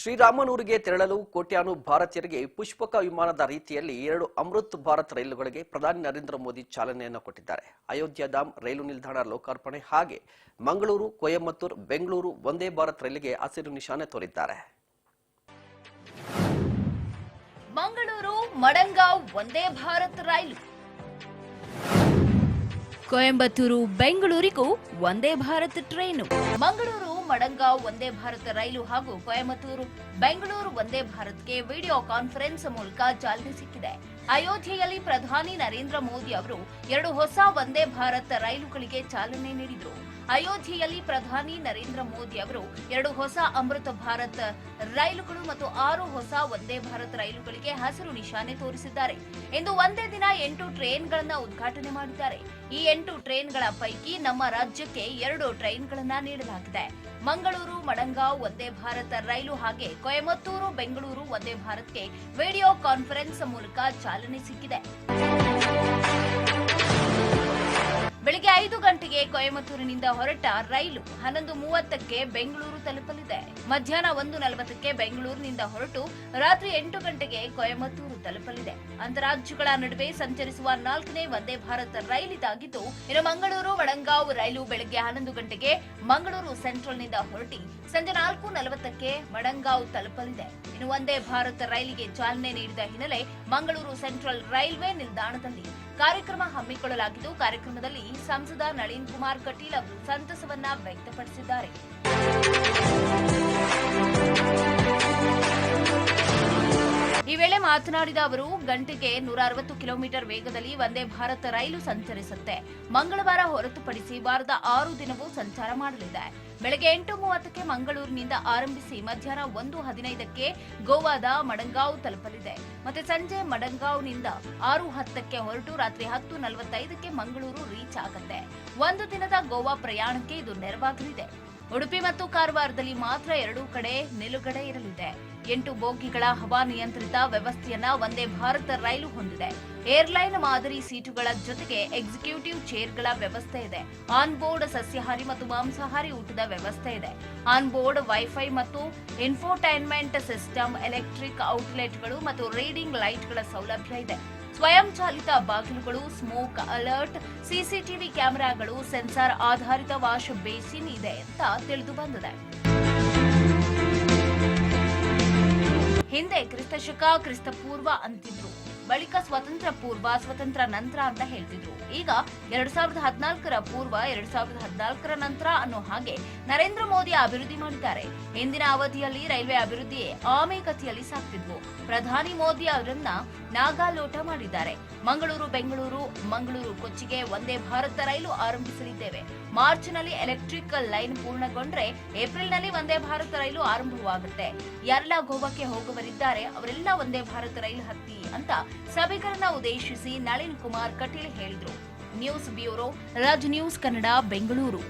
ಶ್ರೀರಾಮನೂರಿಗೆ ತೆರಳಲು ಕೋಟ್ಯಾನು ಭಾರತೀಯರಿಗೆ ಪುಷ್ಪಕ ವಿಮಾನದ ರೀತಿಯಲ್ಲಿ ಎರಡು ಅಮೃತ್ ಭಾರತ್ ರೈಲುಗಳಿಗೆ ಪ್ರಧಾನಿ ನರೇಂದ್ರ ಮೋದಿ ಚಾಲನೆಯನ್ನು ಕೊಟ್ಟಿದ್ದಾರೆ. ಅಯೋಧ್ಯಧಾಮ್ ರೈಲು ನಿಲ್ದಾಣ ಲೋಕಾರ್ಪಣೆ ಹಾಗೆ ಮಂಗಳೂರು ಕೊಯಮತ್ತೂರು ಬೆಂಗಳೂರು ವಂದೇ ಭಾರತ್ ರೈಲಿಗೆ ಹಸಿರು ನಿಶಾನೆ ತೋರಿದ್ದಾರೆ. ಮಂಗಳೂರು, ಮಡಂಗಾವ್ ವಂದೇ ಭಾರತ್ ರೈಲು. ಕೊಯಂಬತ್ತೂರು, ಬೆಂಗಳೂರಿಗೂ ಒಂದೇ ಭಾರತ್ ಟ್ರೈನು. ಮಂಗಳೂರು ಮಡಂಗಾವ್ ಒಂದೇ ಭಾರತ್ ರೈಲು ಹಾಗೂ ಕೊಯಮತ್ತೂರು ಬೆಂಗಳೂರು ಒಂದೇ ಭಾರತ್ಗೆ ವಿಡಿಯೋ ಕಾನ್ಫರೆನ್ಸ್ ಮೂಲಕ ಚಾಲನೆ ಸಿಕ್ಕಿದೆ. ಅಯೋಧ್ಯೆಯಲ್ಲಿ ಪ್ರಧಾನಿ ನರೇಂದ್ರ ಮೋದಿ ಅವರು ಎರಡು ಹೊಸ ಒಂದೇ ಭಾರತ್ ರೈಲುಗಳಿಗೆ ಚಾಲನೆ ನೀಡಿದರು. ಅಯೋಧ್ಯೆಯಲ್ಲಿ ಪ್ರಧಾನಿ ನರೇಂದ್ರ ಮೋದಿ ಅವರು ಎರಡು ಹೊಸ ಅಮೃತ ಭಾರತ್ ರೈಲುಗಳು ಮತ್ತು ಆರು ಹೊಸ ಒಂದೇ ಭಾರತ್ ರೈಲುಗಳಿಗೆ ಹಸಿರು ನಿಶಾನೆ ತೋರಿಸಿದ್ದಾರೆ. ಇಂದು ಒಂದೇ ದಿನ ಎಂಟು ಟ್ರೈನ್ಗಳನ್ನು ಉದ್ಘಾಟನೆ ಮಾಡಿದ್ದಾರೆ. ಈ ಎಂಟು ಟ್ರೈನ್ಗಳ ಪೈಕಿ ನಮ್ಮ ರಾಜ್ಯಕ್ಕೆ ಎರಡು ಟ್ರೈನ್ಗಳನ್ನು ನೀಡಲಾಗಿದೆ. ಮಂಗಳೂರು, ಮಡಂಗಾವ್, ವಂದೇ ಭಾರತ ರೈಲು ಹಾಗೆ ಕೊಯಮತ್ತೂರು, ಬೆಂಗಳೂರು, ವಂದೇ ಭಾರತ್ಗೆ ವಿಡಿಯೋ ಕಾನ್ಫರೆನ್ಸ್ ಮೂಲಕ ಚಾಲನೆ ಸಿಕ್ಕಿದೆ. ಐದು ಗಂಟೆಗೆ ಕೊಯಮತ್ತೂರಿನಿಂದ ಹೊರಟ ರೈಲು ಹನ್ನೊಂದು ಮೂವತ್ತಕ್ಕೆ ಬೆಂಗಳೂರು ತಲುಪಲಿದೆ. ಮಧ್ಯಾಹ್ನ ಒಂದು ನಲವತ್ತಕ್ಕೆ ಬೆಂಗಳೂರಿನಿಂದ ಹೊರಟು ರಾತ್ರಿ ಎಂಟು ಗಂಟೆಗೆ ಕೊಯಮತ್ತೂರು ತಲುಪಲಿದೆ. ಅಂತಾರಾಜ್ಯಗಳ ನಡುವೆ ಸಂಚರಿಸುವ ನಾಲ್ಕನೇ ವಂದೇ ಭಾರತ್ ರೈಲ್ ಇದಾಗಿದ್ದು ಇನ್ನು ಮಂಗಳೂರು, ವಡಂಗಾವ್ ರೈಲು ಬೆಳಗ್ಗೆ ಹನ್ನೊಂದು ಗಂಟೆಗೆ ಮಂಗಳೂರು ಸೆಂಟ್ರಲ್ನಿಂದ ಹೊರಟಿ ಸಂಜೆ ನಾಲ್ಕು ನಲವತ್ತಕ್ಕೆ ವಡಂಗಾವ್ ತಲುಪಲಿದೆ. ಇನ್ನು ವಂದೇ ಭಾರತ್ ರೈಲಿಗೆ ಚಾಲನೆ ನೀಡಿದ ಹಿನ್ನೆಲೆ ಮಂಗಳೂರು ಸೆಂಟ್ರಲ್ ರೈಲ್ವೆ ನಿಲ್ದಾಣದಲ್ಲಿ ಕಾರ್ಯಕ್ರಮ ಹಮ್ಮಿಕೊಳ್ಳಲಾಗಿದ್ದು ಕಾರ್ಯಕ್ರಮದಲ್ಲಿ ಸಂಸದ ನಳಿನ್ ಕುಮಾರ್ ಕಟೀಲ್ ಅವರು ಸಂತಸವನ್ನ ವ್ಯಕ್ತಪಡಿಸಿದ್ದಾರೆ. ಈ ವೇಳೆ ಮಾತನಾಡಿದ ಅವರು, ಗಂಟೆಗೆ ನೂರ ಅರವತ್ತು ಕಿಲೋಮೀಟರ್ ವೇಗದಲ್ಲಿ ವಂದೇ ಭಾರತ ರೈಲು ಸಂಚರಿಸುತ್ತೆ. ಮಂಗಳವಾರ ಹೊರತುಪಡಿಸಿ ವಾರದ ಆರು ದಿನವೂ ಸಂಚಾರ ಮಾಡಲಿದೆ. ಬೆಳಗ್ಗೆ ಎಂಟು ಮೂವತ್ತಕ್ಕೆ ಮಂಗಳೂರಿನಿಂದ ಆರಂಭಿಸಿ ಮಧ್ಯಾಹ್ನ ಒಂದು ಹದಿನೈದಕ್ಕೆ ಗೋವಾದ ಮಡಂಗಾವ್ ತಲುಪಲಿದೆ. ಮತ್ತೆ ಸಂಜೆ ಮಡಂಗಾವ್ನಿಂದ ಆರು ಹತ್ತಕ್ಕೆ ಹೊರಟು ರಾತ್ರಿ ಹತ್ತು ನಲವತ್ತೈದಕ್ಕೆ ಮಂಗಳೂರು ರೀಚ್ ಆಗುತ್ತೆ. ಒಂದು ದಿನದ ಗೋವಾ ಪ್ರಯಾಣಕ್ಕೆ ಇದು ನೆರವಾಗಲಿದೆ. ಉಡುಪಿ ಮತ್ತು ಕಾರವಾರದಲ್ಲಿ ಮಾತ್ರ ಎರಡೂ ಕಡೆ ನಿಲುಗಡೆ ಇರಲಿದೆ. ಎಂಟು ಬೋಗಿಗಳ ಹವಾನಿಯಂತ್ರಿತ ವ್ಯವಸ್ಥೆಯನ್ನ ಒಂದೇ ಭಾರತ ರೈಲು ಹೊಂದಿದೆ. ಏರ್ಲೈನ್ ಮಾದರಿ ಸೀಟುಗಳ ಜೊತೆಗೆ ಎಕ್ಸಿಕ್ಯೂಟಿವ್ ಚೇರ್ಗಳ ವ್ಯವಸ್ಥೆ ಇದೆ. ಆನ್ ಬೋರ್ಡ್ ಸಸ್ಯಾಹಾರಿ ಮತ್ತು ಮಾಂಸಾಹಾರಿ ಊಟದ ವ್ಯವಸ್ಥೆ ಇದೆ. ಆನ್ ಬೋರ್ಡ್ ವೈಫೈ ಮತ್ತು ಇನ್ಫೋಟೈನ್ಮೆಂಟ್ ಸಿಸ್ಟಮ್, ಎಲೆಕ್ಟ್ರಿಕ್ ಔಟ್ಲೆಟ್ಗಳು ಮತ್ತು ರೀಡಿಂಗ್ ಲೈಟ್ಗಳ ಸೌಲಭ್ಯ ಇದೆ. ಸ್ವಯಂ ಚಾಲಿತ ಬಾಗಿಲುಗಳು ಸ್ಮೋಕ್ ಅಲರ್ಟ್ ಸಿಸಿಟಿವಿ ಕ್ಯಾಮೆರಾಗಳು ಸೆನ್ಸಾರ್ ಆಧಾರಿತ ವಾಶ್ ಬೇಸಿನ್ ಇದೆ ಅಂತ ತಿಳಿದು ಬಂದಿದೆ. ಹಿಂದೆ ಕ್ರಿಸ್ತಶಕ, ಕ್ರಿಸ್ತಪೂರ್ವ ಅಂತಿದ್ರು. ಬಳಿಕ ಸ್ವತಂತ್ರ ಪೂರ್ವ, ಸ್ವತಂತ್ರ ನಂತರ ಅಂತ ಹೇಳ್ತಿದ್ರು. ಈಗ ಎರಡ್ ಸಾವಿರದ ಹದಿನಾಲ್ಕರ ಪೂರ್ವ, ಎರಡ್ ಸಾವಿರದ ಹದಿನಾಲ್ಕರ ನಂತರ ಅನ್ನೋ ಹಾಗೆ ನರೇಂದ್ರ ಮೋದಿ ಅಭಿವೃದ್ಧಿ ಮಾಡಿದ್ದಾರೆ. ಹಿಂದಿನ ಅವಧಿಯಲ್ಲಿ ರೈಲ್ವೆ ಅಭಿವೃದ್ಧಿ ಆಮೆಗತಿಯಲ್ಲಿ ಸಾಕ್ತಿದ್ವು. ಪ್ರಧಾನಿ ಮೋದಿ ಅವರನ್ನ ನಾಗಾಲೋಟ ಮಾಡಿದ್ದಾರೆ. ಮಂಗಳೂರು, ಬೆಂಗಳೂರು, ಮಂಗಳೂರು ಕೊಚ್ಚಿಗೆ ಒಂದೇ ಭಾರತ ರೈಲು ಆರಂಭಿಸಲಿದ್ದೇವೆ. ಮಾರ್ಚ್ನಲ್ಲಿ ಎಲೆಕ್ಟ್ರಿಕ್ ಲೈನ್ ಪೂರ್ಣಗೊಂಡ್ರೆ ಏಪ್ರಿಲ್ನಲ್ಲಿ ಒಂದೇ ಭಾರತ ರೈಲು ಆರಂಭವಾಗುತ್ತೆ. ಯಾರೆಲ್ಲ ಗೋವಾಕ್ಕೆ ಹೋಗುವರಿದ್ದಾರೆ, ಅವರೆಲ್ಲ ಒಂದೇ ಭಾರತ ರೈಲು ಹತ್ತಿ ಅಂತ ಸಭಿಕರನ್ನ ಉದ್ದೇಶಿಸಿ ನಳಿನ್ ಕುಮಾರ್ ಕಟೀಲ್ ಹೇಳಿದರು. News bureau Raj news Kannada Bengaluru.